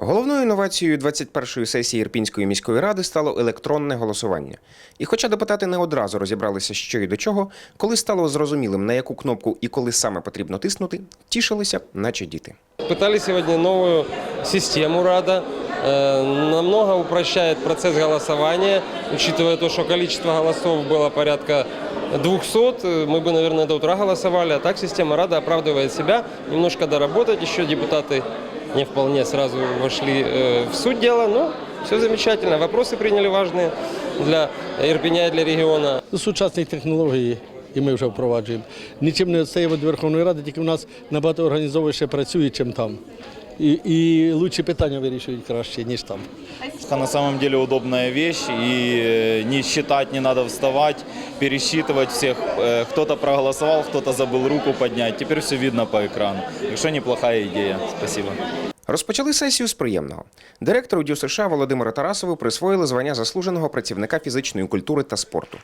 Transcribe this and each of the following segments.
Головною інновацією 21-ї сесії Ірпінської міської ради стало електронне голосування. І хоча депутати не одразу розібралися, що і до чого, коли стало зрозумілим, на яку кнопку і коли саме потрібно тиснути, тішилися, наче діти. Пытали сегодня новую систему РАДА. Э, Намного упрощает процесс голосования, учитывая то, что количество голосов было порядка 200, э, мы бы, наверное, до утра голосовали, а так система РАДА оправдывает себя. Немножко доработать, еще депутаты не вполне сразу вошли э, в суть дела, но все замечательно. Вопросы приняли важные для Ирпеня и для региона. сучасні технології, і ми вже впроваджуємо. Нічим не відстає від Верховної Ради, тільки у нас набагато організовуюче працює, чим там. І, і лучші питання вирішують краще, ніж там. Это на самом деле удобная вещь, и э, не считать не надо вставать, пересчитывать всех. Э, Кто-то проголосовал, кто-то забыл руку поднять. Теперь все видно по экрану. Так что неплохая идея. Спасибо. Розпочали сесію з приємного. Директору ДЮСШ США Володимиру Тарасову присвоїли звання заслуженого працівника фізичної культури та спорту.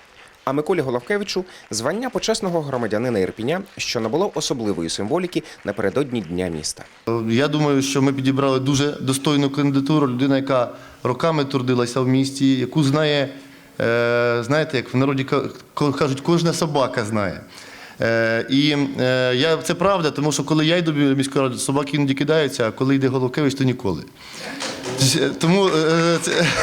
А Миколі Головкевичу звання почесного громадянина Ірпіня, що набуло особливої символіки напередодні Дня міста. Я думаю, що ми підібрали дуже достойну кандидатуру. Людина, яка роками трудилася в місті, яку знає, е, знаєте, як в народі кажуть, кожна собака знає. Е, і е, я, це правда, тому що коли я йду до міської ради, собаки іноді кидаються, а коли йде Головкевич, то ніколи. Тому,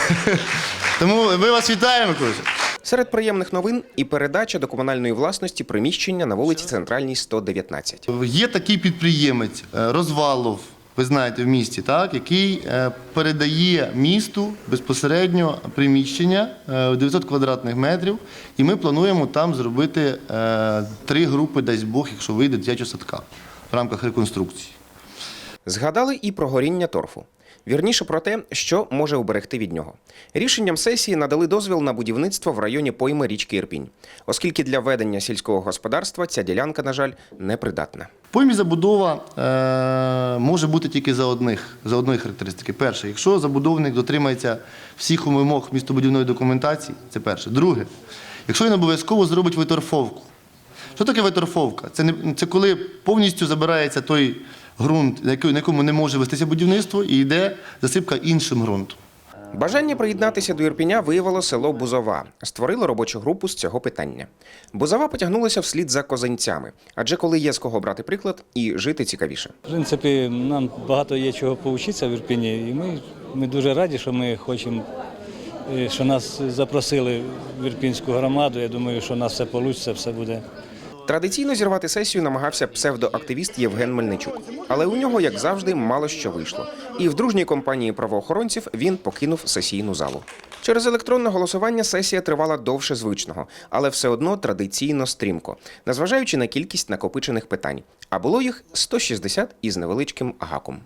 тому ми вас вітаємо, Миколаївич. Серед приємних новин і передача до комунальної власності приміщення на вулиці Центральній 119. Є такий підприємець е, Розвалов, ви знаєте, в місті, так, який е, передає місту безпосередньо приміщення е, 900 квадратних метрів, і ми плануємо там зробити е, три групи, дасть Бог, якщо вийде дитячого садка в рамках реконструкції. Згадали і про горіння торфу. Вірніше про те, що може уберегти від нього. Рішенням сесії надали дозвіл на будівництво в районі пойми річки Ірпінь, оскільки для ведення сільського господарства ця ділянка, на жаль, непридатна. Поймі забудова е, може бути тільки за одних за одної характеристики. Перше, якщо забудовник дотримається всіх вимог містобудівної документації, це перше. Друге, якщо він обов'язково зробить виторфовку. Що таке виторфовка? Це не це коли повністю забирається той ґрунт, на на якому не може вестися будівництво, і йде засипка іншим ґрунтом. Бажання приєднатися до Ірпіня виявило село Бузова. Створило робочу групу з цього питання. Бузова потягнулася вслід за козанцями, адже коли є з кого брати приклад, і жити цікавіше. В принципі, нам багато є чого повчитися в Ірпіні, і ми, ми дуже раді, що ми хочемо, е, що нас запросили в Ірпінську громаду. Я думаю, що у нас все вийде, все буде. Традиційно зірвати сесію намагався псевдоактивіст Євген Мельничук, але у нього, як завжди, мало що вийшло. І в дружній компанії правоохоронців він покинув сесійну залу. Через електронне голосування сесія тривала довше звичного, але все одно традиційно стрімко, незважаючи на кількість накопичених питань. А було їх 160 із невеличким гаком.